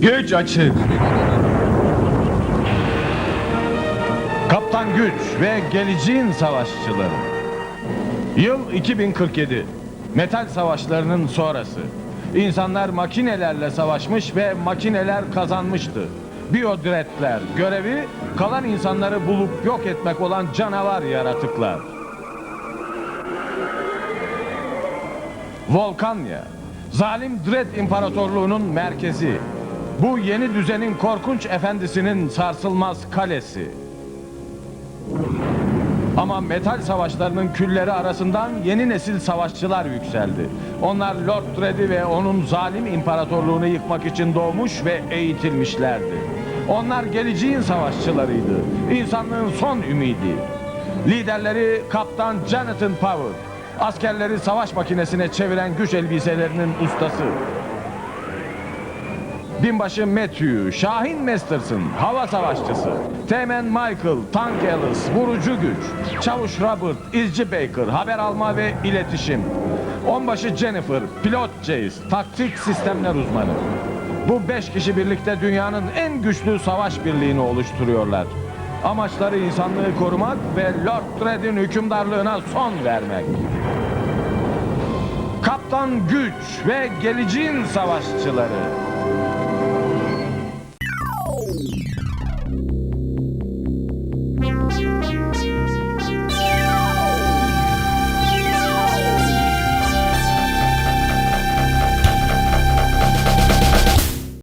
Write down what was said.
Güç açık. Kaptan Güç ve Geleceğin Savaşçıları. Yıl 2047. Metal savaşlarının sonrası. İnsanlar makinelerle savaşmış ve makineler kazanmıştı. Biyodretler görevi kalan insanları bulup yok etmek olan canavar yaratıklar. Volkanya, zalim Dread İmparatorluğu'nun merkezi. Bu yeni düzenin korkunç efendisinin sarsılmaz kalesi. Ama metal savaşlarının külleri arasından yeni nesil savaşçılar yükseldi. Onlar Lord Dread'i ve onun zalim imparatorluğunu yıkmak için doğmuş ve eğitilmişlerdi. Onlar geleceğin savaşçılarıydı. İnsanlığın son ümidi. Liderleri Kaptan Jonathan Power. Askerleri savaş makinesine çeviren güç elbiselerinin ustası. Binbaşı Matthew, Şahin Masterson, hava savaşçısı. Teğmen Michael, Tank Ellis, vurucu güç. Çavuş Robert, izci Baker, haber alma ve iletişim. Onbaşı Jennifer, pilot Jace, taktik sistemler uzmanı. Bu beş kişi birlikte dünyanın en güçlü savaş birliğini oluşturuyorlar. Amaçları insanlığı korumak ve Lord Dread'in hükümdarlığına son vermek. Kaptan Güç ve Geleceğin Savaşçıları.